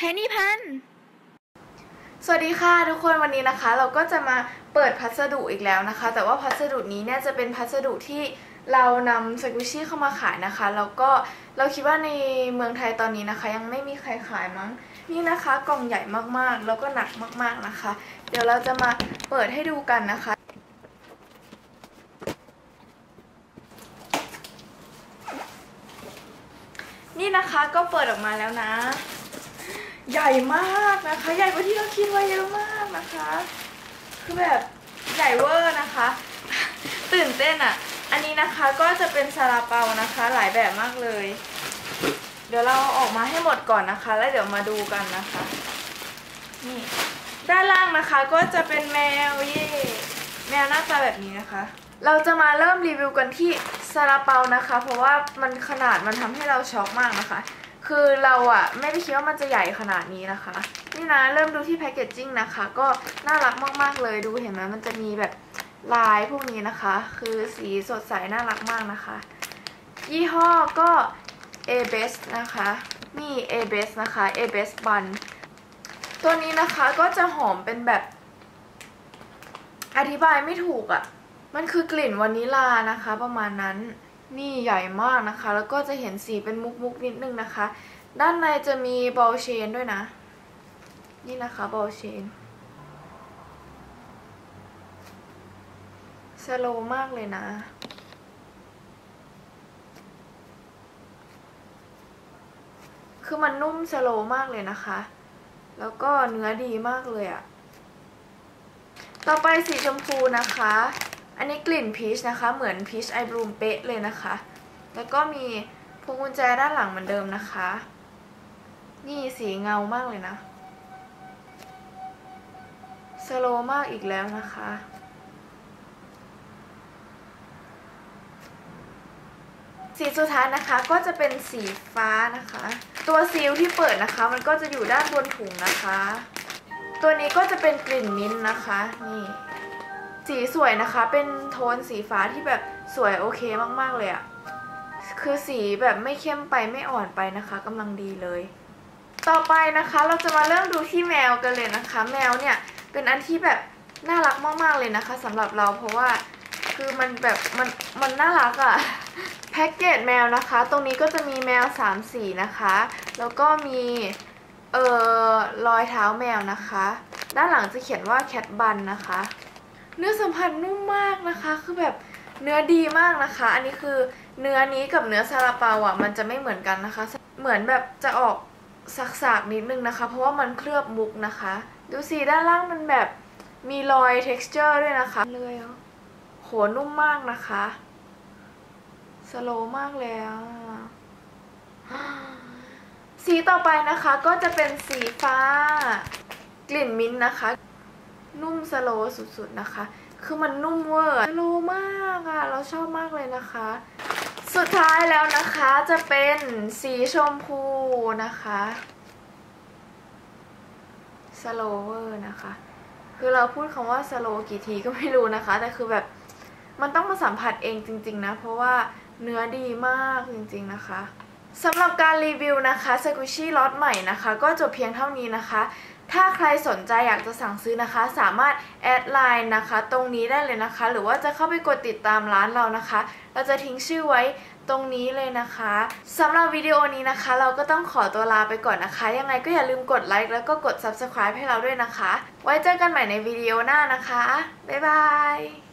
แพนนี่พันสวัสดีค่ะทุกคนวันนี้นะคะ เราก็จะมาเปิดพัสดุอีกแล้วนะคะ แต่ว่าพัสดุนี้เนี่ยจะเป็นพัสดุที่เรานำสกุชี่เข้ามาขายนะคะแล้วก็เราคิดว่าในเมืองไทยตอนนี้นะคะ ยังไม่มีใครขายมั้งนี่นะคะกล่องใหญ่มากๆ แล้วก็หนักมากๆนะคะ เดี๋ยวเราจะมาเปิดให้ดูกันนะคะนี่นะคะก็เปิดออกมาแล้วนะ ใหญ่มากนะคะ ใหญ่กว่าที่เราคิดไว้เยอะมากนะคะ คือแบบใหญ่เวอร์นะคะ ตื่นเต้นอะ่ะ อันนี้นะคะก็จะเป็นซาลาเปานะคะ หลายแบบมากเลย เดี๋ยวเราอออกมาให้หมดก่อนนะคะ แล้วเดี๋ยวมาดูกันนะคะ นี่ด้านล่างนะคะก็จะเป็นแมวเย่แมวหน้าตาแบบนี้นะคะ เราจะมาเริ่มรีวิวกันที่ซาลาเปานะคะ เพราะว่ามันขนาดมันทำให้เราช็อกมากนะคะ คือเราอะไม่ได้คิดว่ามันจะใหญ่ขนาดนี้นะคะ นี่นะเริ่มดูที่แพคเกจจิ้งนะคะ ก็น่ารักมากๆเลยดูเห็นไหมมันจะมีแบบลายพวกนี้นะคะ คือสีสดใสน่ารักมากนะคะ ยี่ห้อก็ a b e s นะคะ นี่ a b e s นะคะ a b e s Bun ตัวนี้นะคะก็จะหอมเป็นแบบ อธิบายไม่ถูกอะ่ะ มันคือกลิ่นวานิลานะคะประมาณนั้น นี่ใหญ่มากนะคะ แล้วก็จะเห็นสีเป็นมุกมุกนิดนึงนะคะ ด้านในจะมีบอลเชนด้วยนะ นี่นะคะบอลเชนสโลมากเลยนะคือมันนุ่มสโลมากเลยนะคะ แล้วก็เนื้อดีมากเลยอะ ต่อไปสีชมพูนะคะ อันนี้กลิ่นพีชนะคะ เหมือนพีชไอบลูมเป๊ะเลยนะคะ แล้วก็มีพวงกุญแจด้านหลังเหมือนเดิมนะคะ นี่สีเงามากเลยนะ สโลมากอีกแล้วนะคะ สีสุดท้ายนะคะก็จะเป็นสีฟ้านะคะ ตัวซีลที่เปิดนะคะ มันก็จะอยู่ด้านบนถุงนะคะ ตัวนี้ก็จะเป็นกลิ่นมิ้นนะคะ นี่ สีสวยนะคะ เป็นโทนสีฟ้าที่แบบสวยโอเคมากๆเลยอะคือสีแบบไม่เข้มไปไม่อ่อนไปนะคะกำลังดีเลย ต่อไปนะคะเราจะมาเริ่มดูที่แมวกันเลยนะคะ แมวเนี่ยเป็นอันที่แบบน่ารักมากๆเลยนะคะสำหรับเราเพราะว่าคือมันแบบมันมันน่ารักอะแพ็กเกจแมวนะคะ ตรงนี้ก็จะมีแมว3สีนะคะ แล้วก็มีเอ่อรอยเท้าแมวนะคะ ด้านหลังจะเขียนว่าแคทบันนะคะ เนื้อสัมผัสนุ่มมากนะคะ คือแบบเนื้อดีมากนะคะ อันนี้คือเนื้อนี้กับเนื้อซาลาเปาอะมันจะไม่เหมือนกันนะคะ เหมือนแบบจะออกสักๆนิดนึงนะคะ เพราะว่ามันเคลือบมุกนะคะ ดูสิด้านล่างมันแบบมีรอย texture ด้วยนะคะเลยอะโหนุ่มมากนะคะสโลมากแล้วสีต่อไปนะคะก็จะเป็นสีฟ้ากลิ่นมิ้นท์นะคะ นุ่มสโลสุดๆนะคะ คือมันนุ่มเวอร์สโลมากอะเราชอบมากเลยนะคะ สุดท้ายแล้วนะคะจะเป็นสีชมพูนะคะสโลเวอร์นะคะ คือเราพูดคำว่าสโลกี่ทีก็ไม่รู้นะคะ แต่คือแบบมันต้องมาสัมผัสเองจริง ๆ นะ เพราะว่าเนื้อดีมากจริง ๆ นะคะสำหรับการรีวิวนะคะสกุชี่ล็อตใหม่นะคะ ก็จบเพียงเท่านี้นะคะ ถ้าใครสนใจอยากจะสั่งซื้อนะคะ สามารถแอดไลน์นะคะ ตรงนี้ได้เลยนะคะ หรือว่าจะเข้าไปกดติดตามร้านเรานะคะ เราจะทิ้งชื่อไว้ตรงนี้เลยนะคะสำหรับวิดีโอนี้นะคะ เราก็ต้องขอตัวลาไปก่อนนะคะ ยังไงก็อย่าลืมกดไลค์แล้วก็กด subscribe ให้เราด้วยนะคะ ไว้เจอกันใหม่ในวิดีโอหน้านะคะ บ๊ายบาย